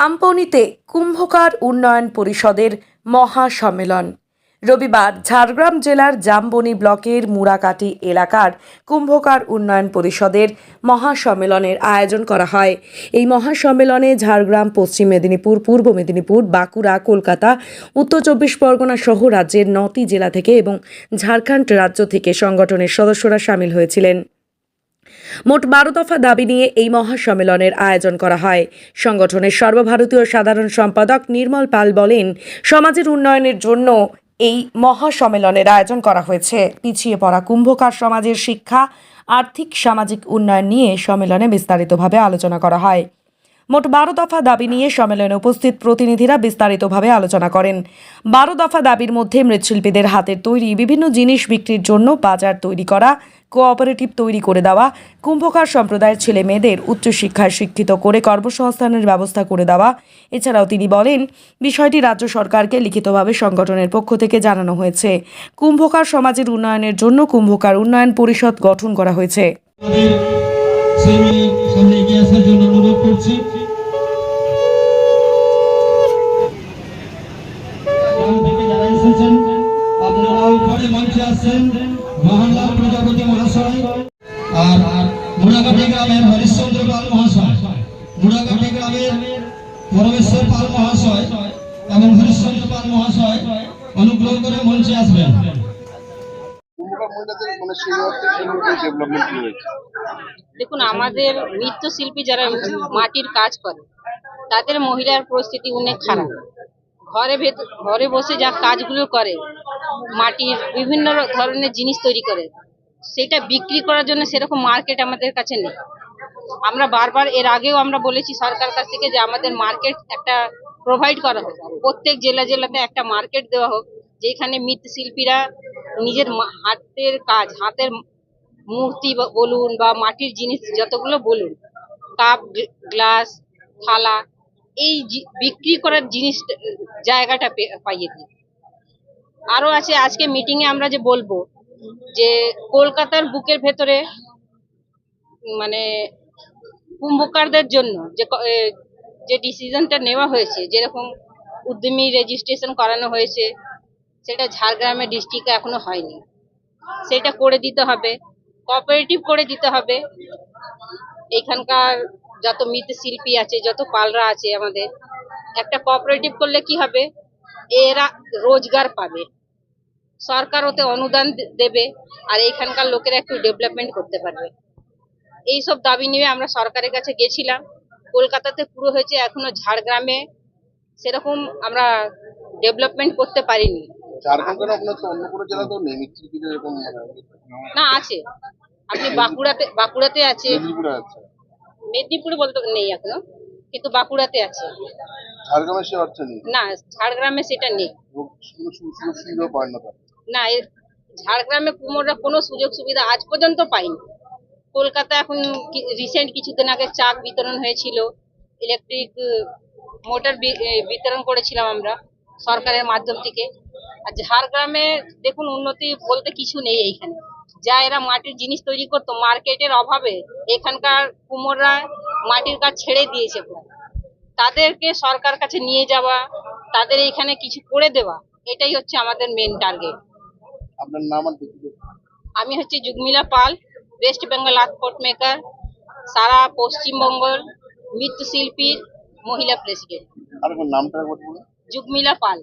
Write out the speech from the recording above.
জামপনিতে কুম্ভকার উন্নয়ন পরিষদের মহাসম্মেলন। রবিবার ঝাড়গ্রাম জেলার জামবনি ব্লকের মুরাকাটি এলাকার কুম্ভকার উন্নয়ন পরিষদের মহাসম্মেলনের আয়োজন করা হয়। এই মহাসম্মেলনে ঝাড়গ্রাম, পশ্চিম মেদিনীপুর, পূর্ব মেদিনীপুর, বাঁকুড়া, কলকাতা, উত্তর চব্বিশ পরগনা সহ রাজ্যের নটি জেলা থেকে এবং ঝাড়খণ্ড রাজ্য থেকে সংগঠনের সদস্যরা সামিল হয়েছিলেন। মোট বারো দফা দাবি নিয়ে এই মহাসম্মেলনের আয়োজন করা হয়। সংগঠনের সর্বভারতীয় সাধারণ সম্পাদক নির্মল পাল বলেন, সমাজের উন্নয়নের জন্য এই মহাসম্মেলনের আয়োজন করা হয়েছে। পিছিয়ে পড়া কুম্ভকার সমাজের শিক্ষা, আর্থিক, সামাজিক উন্নয়ন নিয়ে সম্মেলনে বিস্তারিতভাবে আলোচনা করা হয়। মোট বারো দফা দাবি নিয়ে সম্মেলনে উপস্থিত প্রতিনিধিরা বিস্তারিতভাবে আলোচনা করেন। বারো দফা দাবির মধ্যে মৃৎশিল্পীদের হাতের তৈরি বিভিন্ন জিনিস বিক্রির জন্য বাজার তৈরি করা কোঅপারেটিভ তৈরি করে দেওয়া, কুম্ভকার সম্প্রদায়ের ছেলে মেয়েদের উচ্চশিক্ষায় শিক্ষিত করে কর্মসংস্থানের ব্যবস্থা করে দেওয়া। এছাড়াও তিনি বলেন, বিষয়টি রাজ্য সরকারকে লিখিতভাবে সংগঠনের পক্ষ থেকে জানানো হয়েছে। কুম্ভকার সমাজের উন্নয়নের জন্য কুম্ভকার উন্নয়ন পরিষদ গঠন করা হয়েছে। আপনারা উপরে মঞ্চে আসছেন মোহনলাল প্রজাপতি মহাশয় আর মুড়াকাটি গ্রামের হরিশ্চন্দ্র পাল মহাশয়। মুড়াকাটি গ্রামের পরমেশ্বর পাল মহাশয় এবং হরিশ্চন্দ্র পাল মহাশয় অনুগ্রহ করে মঞ্চে আসবেন। দেখুন, আমাদের নৃত্যশিল্পী যারা মাটির কাজ করে, তাদের মহিলার পরিস্থিতি অনেক খারাপ। ঘরে ঘরে বসে যা কাজগুলো করে মাটির বিভিন্ন ধরনের জিনিস তৈরি করে। সেটা বিক্রি করার জন্য সেরকম মার্কেট আমাদের কাছে নেই। আমরা বারবার এর আগেও আমরা বলেছি সরকার কাছ থেকে যে আমাদের মার্কেট একটা প্রোভাইড করা হোক। প্রত্যেক জেলা জেলাতে একটা মার্কেট দেওয়া হোক, যেখানে মৃৎশিল্পীরা নিজের হাতের কাজ, হাতের মূর্তি বলুন বা মাটির জিনিস যতগুলো বলুন, কাপ, গ্ল- গ্লাস, থালা, এই বিক্রি করার জিনিস, জায়গাটা পাইয়ে দিই আরও আছে, আজকে মিটিং এ আমরা যে বলব, যে কলকাতার বুকের ভেতরে মানে কুম্ভকারদের জন্য যে যে ডিসিশনটা নেওয়া হয়েছে, যেরকম উদ্যমী রেজিস্ট্রেশন করানো হয়েছে, সেটা ঝাড়গ্রামে ডিস্ট্রিক্টে এখনও হয়নি। সেটা করে দিতে হবে কোঅপারেটিভ করে দিতে হবে। এখানকার যত মৃৎশিল্পী আছে, যত পালরা আছে আমাদের, একটা কোঅপারেটিভ করলে কি হবে? এরা রোজগার পাবে। সরকার ওতে অনুদান দেবে আর এইখানকার লোকেরা একটু ডেভেলপমেন্ট করতে পারবে। এই সব দাবি নিয়ে আমরা সরকারের কাছে গেছিলাম। কলকাতাতে পুরো হয়েছে এখনও ঝাড়গ্রামে সেরকম আমরা ডেভেলপমেন্ট করতে পারিনি। না আছে। আপনি বাঁকুড়াতে বাঁকুড়াতে আছে। মেদিনীপুরে বলতে নেই এখনও। কিন্তু বাঁকুড়াতে আছে। ঝাড়গ্রামে সে অর্থ নেই? না ঝাড়গ্রামে সেটা নেই। সুযোগ না না এর ঝাড়গ্রামে কুমোররা কোনো সুযোগ সুবিধা আজ পর্যন্ত পায়নি। কলকাতা এখন রিসেন্ট কিছুদিন আগে চাক বিতরণ হয়েছিল। ইলেকট্রিক মোটর বিতরণ করেছিলাম আমরা সরকারের মাধ্যম থেকে। আর ঝাড়গ্রামে দেখুন উন্নতি বলতে কিছু নেই এইখানে। যা এরা মাটির জিনিস তৈরি করতো মার্কেটের অভাবে এখানকার কুমোররা মাটির কাজ ছেড়ে দিয়েছে তাদেরকে সরকার কাছে নিয়ে যাওয়া তাদের এখানে কিছু করে দেওয়া এটাই হচ্ছে আমাদের মেন টার্গেট আপনার নাম আমি হচ্ছে Jugmila Pal West Bengal art maker সারা পশ্চিমবঙ্গের মৃৎশিল্পীর মহিলা প্রেসিডেন্ট যুগমিলা পাল।